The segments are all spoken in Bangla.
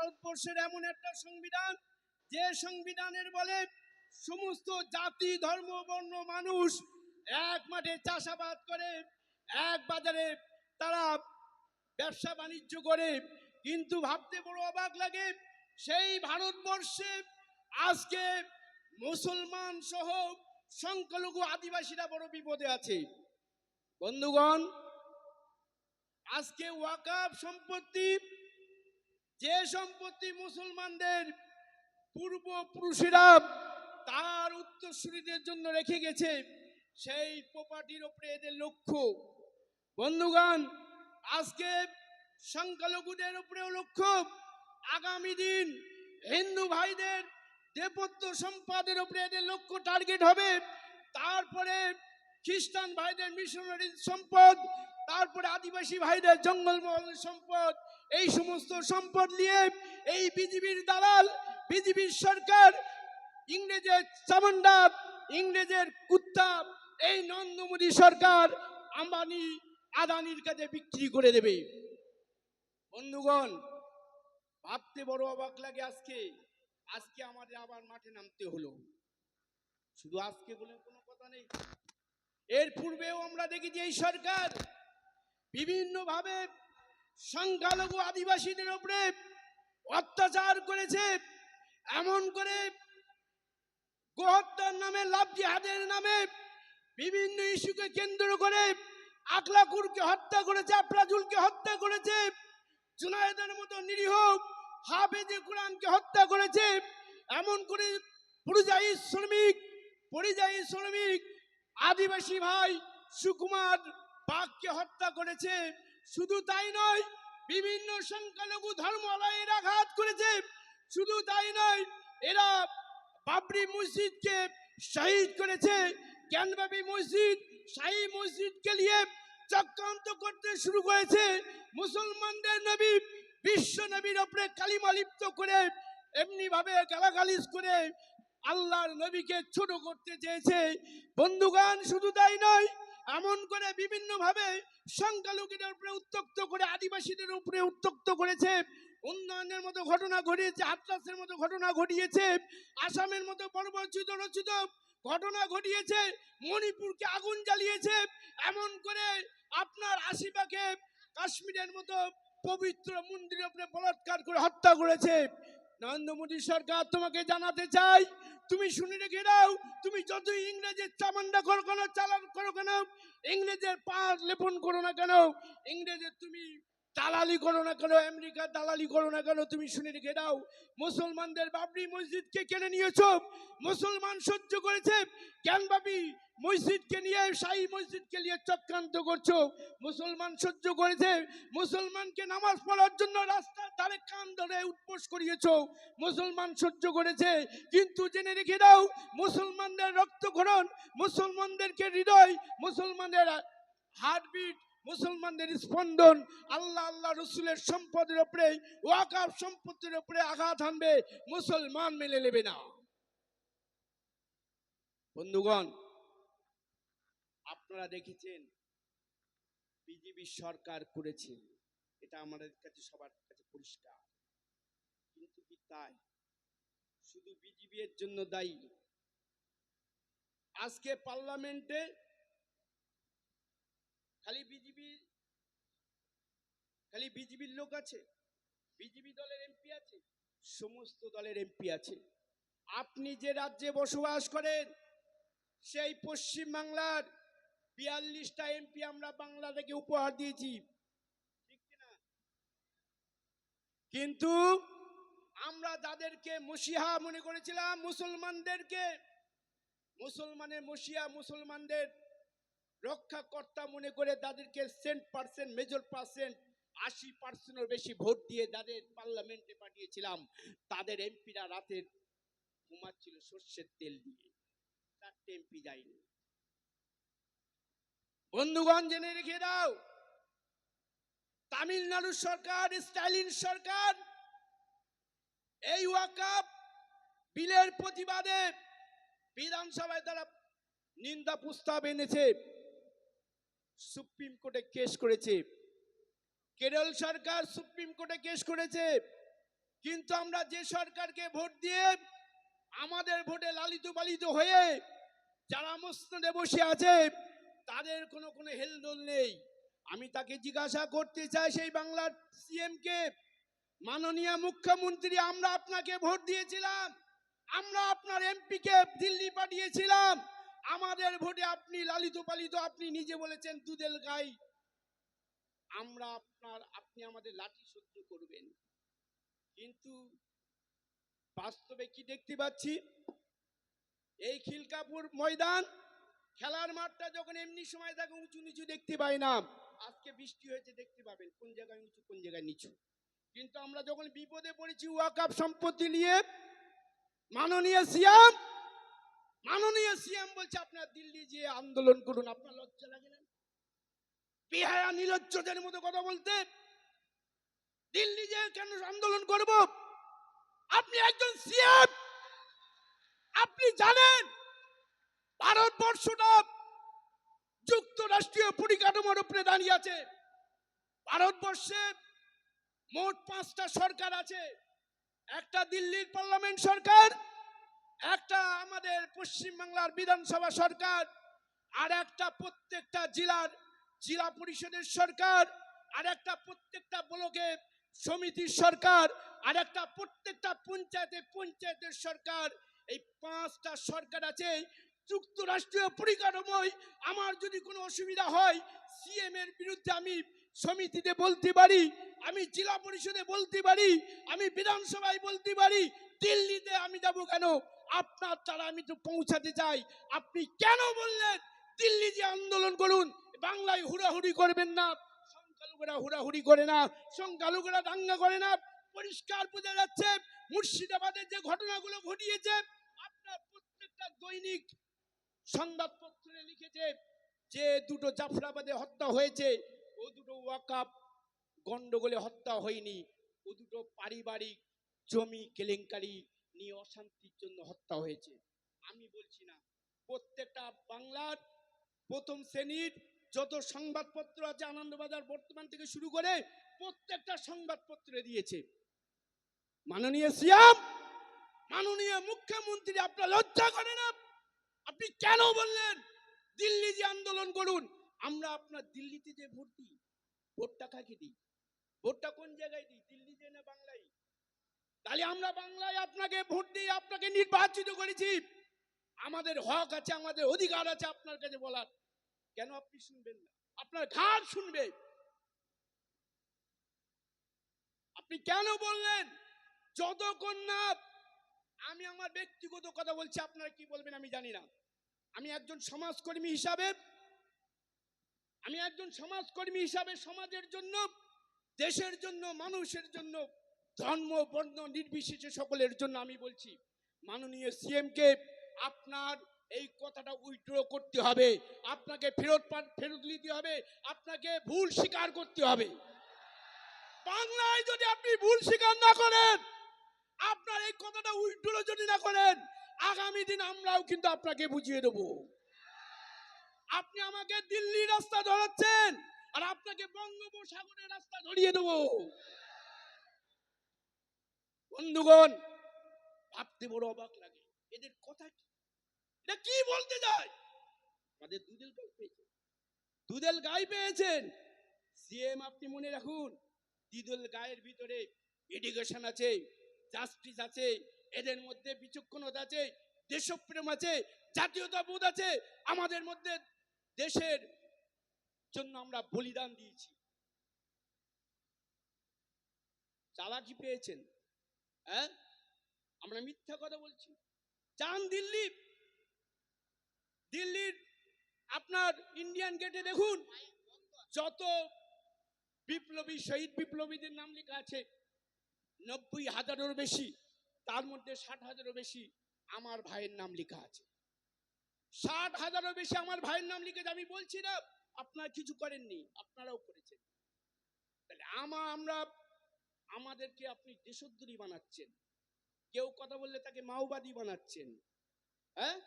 ভারতবর্ষের এমন একটা সংবিধান, যে সংবিধানের বলে সমস্ত জাতি, ধর্ম, বর্ণ, মানুষ এক মাঠে চাষাবাদ করে, এক বাজারে তারা ব্যবসা বাণিজ্য করে। কিন্তু ভাবতে বড় অবাক লাগে, সেই ভারতবর্ষে আজকে মুসলমান সহ সংখ্যালঘু আদিবাসীরা বড় বিপদে আছে। বন্ধুগণ, আজকে ওয়াকাফ সম্পত্তি যে সম্পত্তি মুসলমানদের পূর্বপুরুষেরা তার উত্তরসূরিদের জন্য রেখে গেছে, সেই প্রপার্টির ওপরে এদের লক্ষ্য। বন্ধুগণ, আজকে সংখ্যালঘুদের উপরেও লক্ষ্য, আগামী দিন হিন্দু ভাইদের দেপত্য সম্পদের উপরে এদের লক্ষ্য টার্গেট হবে। তারপরে খ্রিস্টান ভাইদের মিশনারি সম্পদ, তারপরে আদিবাসী ভাইদের জঙ্গলমহল সম্পদ এই সমস্ত সম্পদ নিয়ে এই বিজেপির দালাল বিজেপির সরকার, ইংরেজের চামন্ডা ইংরেজের কুত্তা, এই নন্দমোদী সরকার আম্বানি, আদানির কাছে বিক্রি করে দেবে। বন্ধুগণ, ভাবতে বড় অবাক লাগে আজকে। আজকে আমাদের আবার মাঠে নামতে হলো। শুধু আজকে বলে কোনো কথা নেই। এর পূর্বেও আমরা দেখেছি এই সরকার বিভিন্নভাবে সংখ্যালঘু আদিবাসীদের উপরে অত্যাচার করেছে। এমন করে গোহত্যার নামে লাভ জিহাদের নামে বিভিন্ন ইস্যুকে কেন্দ্র করে আকলাকুরকে হত্যা করেছে, আফরাজুলকে হত্যা করেছে, জুনায়েদের মতো নিরীহ হাফেজে কোরআনকে হত্যা করেছে। এমন করে পরিযায়ী শ্রমিক পরিযায়ী শ্রমিক আদিবাসী ভাই সুকুমার বাঘকে হত্যা করেছে। শুধু তাই নয়, বিভিন্ন সংখ্যালঘু ধর্মালয়ের আঘাত করেছে। শুধু তাই নয়, এরা বাবরি মসজিদকে শহীদ করেছে। জ্ঞানবাবী মসজিদ, শাহী মসজিদকে নিয়ে চক্রান্ত করতে শুরু করেছে। মুসলমানদের নবী, বিশ্ব নবীর ওপরে কালিমা লিপ্ত করে এমনি ভাবে গালাগালিজ করে আল্লাহর নবীকে ছোট করতে চেয়েছে। বন্ধুগান শুধু তাই নয় এমন করে বিভিন্ন ভাবে সংখ্যালঘুদের উপরে উত্তক্ত করে, আদিবাসীদের উপরে উত্তক্ত করেছে। উন্নয়নের মতো ঘটনা ঘটিয়েছে হাতরাসের মতো ঘটনা ঘটিয়েছে, আসামের মতো পরবর্চিত রচিত ঘটনা ঘটিয়েছে, মণিপুরকে আগুন জ্বালিয়েছে। এমন করে আপনার আশিপাকে কাশ্মীরের মতো পবিত্র মন্দিরের উপরে বলাৎকার করে হত্যা করেছে। নরেন্দ্র মোদী সরকার, তোমাকে জানাতে চাই, তুমি শুনে রেখে দাও, তুমি যতই ইংরেজের চামান্ডা করো কেন চালান করো কেন, ইংরেজের পা লেপন করো না কেন, ইংরেজের তুমি দালালি করো না কেন? আমেরিকার দালালি করো না কেন? তুমি শুনে রেখে দাও। মুসলমানদের বাবরি মসজিদকে কেড়ে নিয়েছো। মুসলমান সহ্য করেছে। জ্ঞানবাবী মসজিদকে নিয়ে, শাহী মসজিদকে নিয়ে চক্রান্ত করছ। মুসলমান সহ্য করেছে। মুসলমানকে নামাজ পড়ার জন্য রাস্তার ধারে কান ধরে উৎপোষ করিয়েছো। মুসলমান সহ্য করেছে। কিন্তু জেনে রেখে দাও, মুসলমানদের রক্তক্ষরণ, মুসলমানদেরকে হৃদয়, মুসলমানদের হার্টবিট মুসলমানদের স্পন্দন আল্লাহ আল্লাহ রসুলের সম্পদের উপরে ওয়াকাফ সম্পত্তির উপরে আঘাত আনবে মুসলমান মেনে নেবে না। বন্ধুগণ, আপনারা দেখেছেন, বিজেপি সরকার করেছে। এটা আমাদের কাছে, সবার কাছে পরিষ্কার। কিন্তু কি তাই? শুধু বিজেপি এর জন্য দায়ী। আজকে পার্লামেন্টে খালি বিজেপি, খালি বিজেপির লোক আছে? বিজেপি দলের এমপি আছে? সমস্ত দলের এমপি আছে। আপনি যে রাজ্যে বসবাস করেন, সেই পশ্চিম বাংলার বিয়াল্লিশটা এমপি আমরা বাংলা থেকে উপহার দিয়েছি। ঠিক কিনা? কিন্তু আমরা যাদেরকে মসিহা মনে করেছিলাম, মুসলমানদেরকে, মুসলমানের মসিহা মুসলমানদের রক্ষাকর্তা মনে করে তাদেরকে সেন্ট পার্সেন্ট মেজর পার্সেন্ট আশি পার্সেন্টের বেশি ভোট দিয়ে তাদের পার্লামেন্টে পাঠিয়েছিলাম। তাদের এমপিরা রাতের ঘুমাচ্ছিল সর্ষের তেল দিয়ে। চারটে এমপি যায়নি। বন্ধুগণ, জেনে রেখে দাও, তামিলনাড়ু সরকার, স্টালিন সরকার, এই ওয়াকাপ বিলের প্রতিবাদে বিধানসভায় তারা নিন্দা প্রস্তাব এনেছে। সুপ্রিম কোর্টে কেস করেছে। কেরল সরকার সুপ্রিম কোর্টে কেস করেছে। কিন্তু আমরা যে সরকারকে ভোট দিয়ে আমাদের ভোটে লালিত পালিত হয়ে যারা মসনদে বসে আছে, তাদের কোনো কোনো হেলদোল নেই। আমি তাকে জিজ্ঞাসা করতে চাই সেই বাংলার সিএম কে মাননীয় মুখ্যমন্ত্রী, আমরা আপনাকে ভোট দিয়েছিলাম, আমরা আপনার এমপি কে দিল্লি পাঠিয়েছিলাম। আমাদের ভোটে আপনি লালিত পালিত, আপনি নিজে বলেছেন দুধেল গাই। আমরা আপনার, আপনি আমাদের লাঠি সহ্য করবেন। কিন্তু বাস্তবে কি দেখতে পাচ্ছি? এই খিলকাপুর ময়দান, খেলার মাঠটা যখন এমনি সময় থাকে উঁচু নিচু দেখতে পাই না। আজকে বৃষ্টি হয়েছে, দেখতে পাবেন কোন জায়গায় উঁচু, কোন জায়গায় নিচু। কিন্তু আমরা যখন বিপদে পড়েছি, ওয়াকাপ সম্পত্তি নিয়ে, মাননীয় সিয়াম মাননীয় সিএম বলছে, আপনার দিল্লি যে আন্দোলন করুন, আপনার লজ্জা লাগে না? বেহায়া নিরজ্জদের মতো কথা বলতে। দিল্লি যে কেন আন্দোলন করব? আপনি একজন সিএম। আপনি জানেন, ভারতবর্ষটা যুক্তরাষ্ট্রীয় পরিকাঠামোর উপরে দাঁড়িয়ে আছে। ভারতবর্ষে মোট পাঁচটা সরকার আছে। একটা দিল্লির পার্লামেন্ট সরকার একটা আমাদের পশ্চিমবাংলার বিধানসভা সরকার, আর একটা প্রত্যেকটা জেলার জেলা পরিষদের সরকার, আর একটা প্রত্যেকটা ব্লকে সমিতির সরকার, আর একটা প্রত্যেকটা পঞ্চায়েতে পঞ্চায়েতের সরকার। এই পাঁচটা সরকার আছে যুক্তরাষ্ট্রীয় পরিকাঠামোয় আমার যদি কোনো অসুবিধা হয় সিএম এর বিরুদ্ধে আমি সমিতিতে বলতে পারি, আমি জেলা পরিষদে বলতে পারি, আমি বিধানসভায় বলতে পারি, দিল্লিতে আমি যাব কেন? আপনার দ্বারা আমি তো পৌঁছাতে চাই। আপনি কেন বললেন, দিল্লি যে আন্দোলন করুন, বাংলায় হুড়াহুড়ি করবেন না, সংখ্যালঘুরা হুড়াহুড়ি করে না, সংখ্যালঘুরা দাঙ্গা করে না, পরিষ্কার বোঝা যাচ্ছে মুর্শিদাবাদের যে ঘটনাগুলো ঘটিয়েছে, আপনার প্রত্যেকটা দৈনিক সংবাদপত্রে লিখেছে যে দুটো জাফরাবাদে হত্যা হয়েছে, ও দুটো ওয়াকাপ গন্ডগোলে হত্যা হয়নি, ও দুটো পারিবারিক জমি কেলেঙ্কারি নিয়ে অশান্তির জন্য হত্যা হয়েছে। আমি বলছি না, প্রত্যেকটা বাংলার প্রথম শ্রেণির যত সংবাদপত্র আছে আনন্দবাজার বর্তমান থেকে শুরু করে প্রত্যেকটা সংবাদপত্রে দিয়েছে। মাননীয় সিয়াম মাননীয় মুখ্যমন্ত্রী, আপনার লজ্জা করে না? আপনি কেন বললেন, দিল্লি যে আন্দোলন করুন? আমরা আপনার দিল্লিতে যে ভোট দিই, ভোটটা কাকে দিই? ভোটটা কোন জায়গায় দিই? বাংলায় তাহলে আমরা বাংলায় আপনাকে ভোট দিয়ে আপনাকে নির্বাচিত করেছি। আমাদের হক আছে, আমাদের অধিকার আছে আপনার কাছে বলার। কেন আপনি শুনবেন না? আপনার ঘাড় শুনবে। আপনি কেন বললেন? যতক্ষণ না আমি আমার ব্যক্তিগত কথা বলছি, আপনারা কি বলবেন আমি জানি না। আমি একজন সমাজকর্মী হিসাবে, আমি একজন সমাজকর্মী হিসাবে সমাজের জন্য, দেশের জন্য, মানুষের জন্য ধর্ম, বর্ণ নির্বিশেষে সকলের জন্য আমি বলছি, মাননীয় সিএম কে আপনার এই কথাটা উইথড্র করতে হবে। আপনাকে ফেরত ফেরত নিতে হবে। আপনাকে ভুল স্বীকার করতে হবে। বাংলায় যদি আপনি ভুল স্বীকার না করেন, আপনার এই কথাটা উইথড্র যদি না করেন, আগামী দিন আমরাও কিন্তু আপনাকে বুঝিয়ে দেব। আপনি আমাকে দিল্লি রাস্তা ধরাচ্ছেন, আর আপনাকে বঙ্গোপসাগরের রাস্তা ধরিয়ে দেব। বন্ধুগণ, ভাবতে বড় অবাক লাগে। এদের কথা কি? এটা কি বলতে যায়? আমাদের দুধেল গাই পেয়েছেন। দুধেল গাই পেয়েছেন। সিএম আপনি মনে রাখুন, দুধেল গায়ের ভিতরে এডুকেশন আছে জাস্টিস আছে, এদের মধ্যে বিচক্ষণতা আছে, দেশপ্রেম আছে, জাতীয়তাবোধ আছে। আমাদের মধ্যে দেশের জন্য আমরা বলিদান দিয়েছি। চালাকি পেয়েছেন। হ্যাঁ? আমরা মিথ্যা কথা বলছি। যান দিল্লি। দিল্লির আপনার ইন্ডিয়ান গেটে দেখুন, যত বিপ্লবী, শহীদ বিপ্লবীদের নাম লেখা আছে, নব্বই হাজারেরও বেশি, তার মধ্যে ষাট হাজারও বেশি আমার ভাইয়ের নাম লেখা আছে। ষাট হাজারও বেশি আমার ভাইয়ের নাম লিখেছে, আমি বলছি না, আপনারা কিছু করেননি, আপনারাও করেছেন। তাহলে আমা, আমরা আমাদেরকে আপনি দেশদ্রোহী বানাচ্ছেন। কেউ কথা বললে তাকে মাওবাদী বানাচ্ছেন। হ্যাঁ?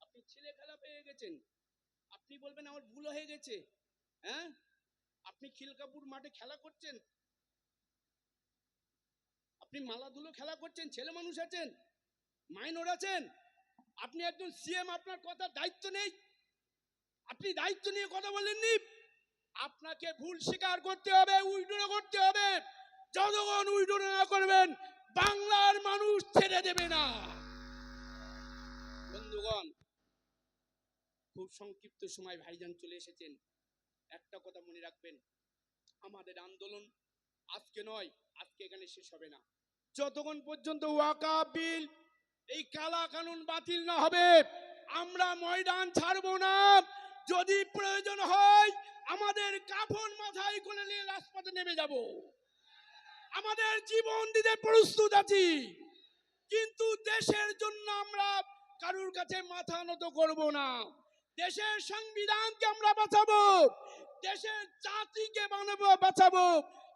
আপনি ছেলে খেলা পেয়ে গেছেন। আপনি বলবেন আমার ভুল হয়ে গেছে। হ্যাঁ? আপনি খিলকাপুর মাঠে খেলা করছেন। আপনি মালাধুলো খেলা করছেন, ছেলে মানুষ আছেন, মাইনর আছেন। আপনি একজন সিএম, আপনার কথা দায়িত্ব নেই। আপনি দায়িত্ব নিয়ে কথা বলেননি। আপনাকে ভুল স্বীকার করতে হবে উইড্রো করতে হবে। যতক্ষণ উইড্রো না করবেন, বাংলার মানুষ ছেড়ে দেবে না। বন্ধুগণ, খুব সংক্ষিপ্ত সময় ভাইজান চলে এসেছেন। একটা কথা মনে রাখবেন, আমাদের আন্দোলন আজকে নয়, আজকে এখানে শেষ হবে না। যতক্ষণ পর্যন্ত ওয়াকা বিল, এই কালা কানুন বাতিল না হবে, আমরা ময়দান ছাড়বো না। যদি প্রয়োজন হয়, আমাদের কাফন মাথায় করে নিয়ে রাজপথে নেমে যাব। আমাদের জীবন দিতে প্রস্তুত আছি। কিন্তু দেশের জন্য আমরা কারুর কাছে মাথা নত করব না। দেশের সংবিধানকে আমরা বাঁচাবো। দেশের জাতিকে বানাবো বাঁচাবো।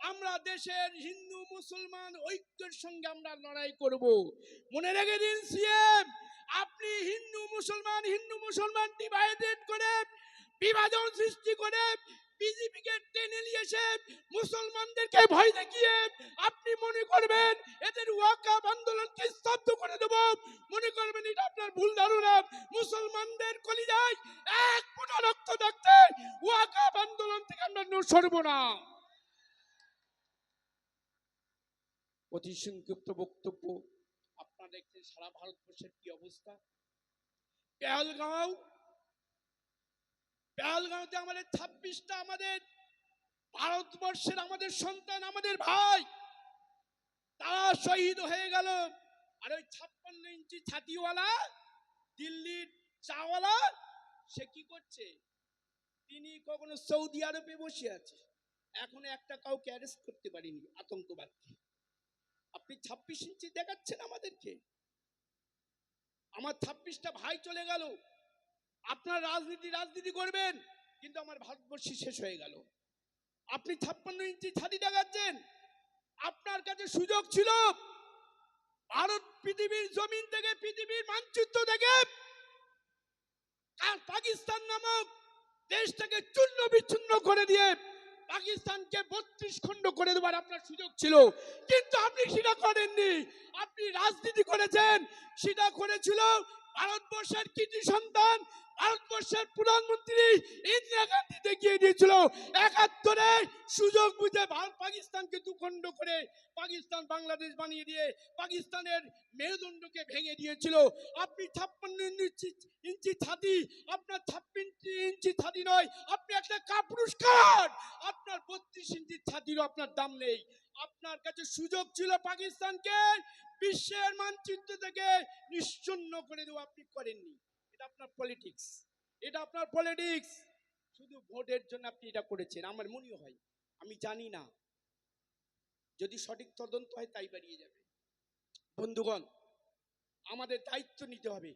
আমরা দেশের হিন্দু, মুসলমান ঐক্যের সঙ্গে আমরা লড়াই করব। মনে রেখে দিন সিএম আপনি হিন্দু, মুসলমান হিন্দু, মুসলমান ডিভাইডেড করে বিভাজন সৃষ্টি করে টেনে মুসলমানদেরকে ভয় দেখিয়ে আপনি মনে করবেন এদের আন্দোলনকে স্তব্ধ করে মনে করবেন এটা আপনার ভুল ধারণা। মুসলমানদের আন্দোলন থেকে সংক্ষিপ্ত বক্তব্য। আপনারা দেখছেন সারা ভারতবর্ষের কি অবস্থা? পেহেলগাঁও পেহেলগাঁওতে আমাদের ছাব্বিশটা আমাদের ভারতবর্ষের আমাদের সন্তান, আমাদের ভাই, তারা শহীদ হয়ে গেল। আর ওই ছাপ্পান্ন ইঞ্চি ছাতিওয়ালা, দিল্লির চাওয়ালা, সে কি করছে? তিনি কখনো সৌদি আরবে বসে আছে। এখনও একটা কাউকে অ্যারেস্ট করতে পারিনি আতঙ্কবাদকে আপনি ছাব্বিশ ইঞ্চি দেখাচ্ছেন আমাদেরকে। আমার ছাব্বিশটা ভাই চলে গেল। আপনার রাজনীতি রাজনীতি করবেন, কিন্তু আমার ভারতবর্ষে শেষ হয়ে গেল। আপনি ছাপ্পান্ন ইঞ্চি ছাদি দেখাচ্ছেন, আপনার কাছে সুযোগ ছিল। ভারত পৃথিবীর জমিন থেকে, পৃথিবীর মানচিত্র থেকে, আর পাকিস্তান নামক দেশটাকে চূর্ণ বিচ্ছিন্ন করে দিয়ে পাকিস্তানকে বত্রিশ খণ্ড করে দেওয়ার আপনার সুযোগ ছিল। কিন্তু আপনি সেটা করেননি। আপনি রাজনীতি করেছেন, সেটা করেছিল ভারতবর্ষের কৃতি সন্তান, ভারতবর্ষের প্রধানমন্ত্রী ইন্দিরা গান্ধী দেখিয়ে দিয়েছিল, একাত্তরে সুযোগ বুঝে ভারত পাকিস্তানকে দুখণ্ড করে পাকিস্তান বাংলাদেশ বানিয়ে দিয়ে পাকিস্তানের মেরুদণ্ডকে ভেঙে দিয়েছিল। আপনি ছাপ্পান্ন ইঞ্চি ইঞ্চি ছাতি, আপনার ছাপ্পান্ন ইঞ্চি ছাতি নয়, আপনি একটা কাপুরস্কার আপনার বত্রিশ ইঞ্চি ছাতিরও আপনার দাম নেই। আপনার কাছে সুযোগ ছিল পাকিস্তানকে বিশ্বের মানচিত্র থেকে নিশ্চন্ন করে দেওয়া আপনি করেননি। এটা আপনার পলিটিক্স এটা আপনার পলিটিক্স শুধু ভোটের জন্য আপনি এটা করেছেন। আমার মনে হয়, আমি জানি না। যদি সঠিক তদন্ত হয়, তাই বাড়িয়ে যাবে। বন্ধুগণ, আমাদের দায়িত্ব নিতে হবে।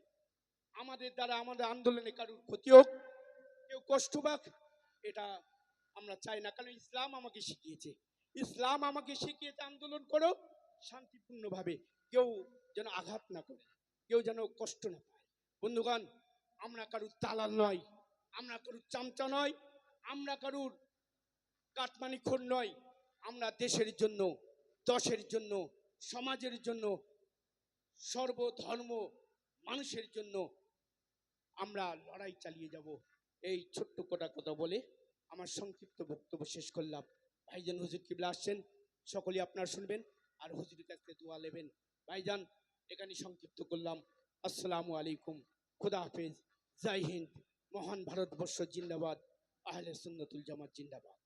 আমাদের দ্বারা আমাদের আন্দোলনে কারোর ক্ষতি হোক, কেউ কষ্ট পাক, এটা আমরা চাই না। কারণ ইসলাম আমাকে শিখিয়েছে। ইসলাম আমাকে শিখিয়েছে আন্দোলন করো, শান্তিপূর্ণভাবে। কেউ যেন আঘাত না করে, কেউ যেন কষ্ট না পায়। বন্ধুগণ, আমরা কারুর দালাল নয় আমরা কারুর চামচা নয় আমরা কারুর কাটমানি খোর নয় আমরা দেশের জন্য, দশের জন্য, সমাজের জন্য, সর্বধর্ম মানুষের জন্য আমরা লড়াই চালিয়ে যাব। এই ছোট্ট কোটা কথা বলে আমার সংক্ষিপ্ত বক্তব্য শেষ করলাম। ভাইজান হুজুর কিবলা আসছেন সকলে আপনার শুনবেন আর হুজুরের কাছ থেকে দোয়া নেবেন। ভাইজান এখানে সংক্ষিপ্ত করলাম। আসসালামু আলাইকুম। খুদা হাফেজ। জয় হিন্দ। মহান ভারতবর্ষ জিন্দাবাদ। আহলে সুন্নতুল জামাত জিন্দাবাদ।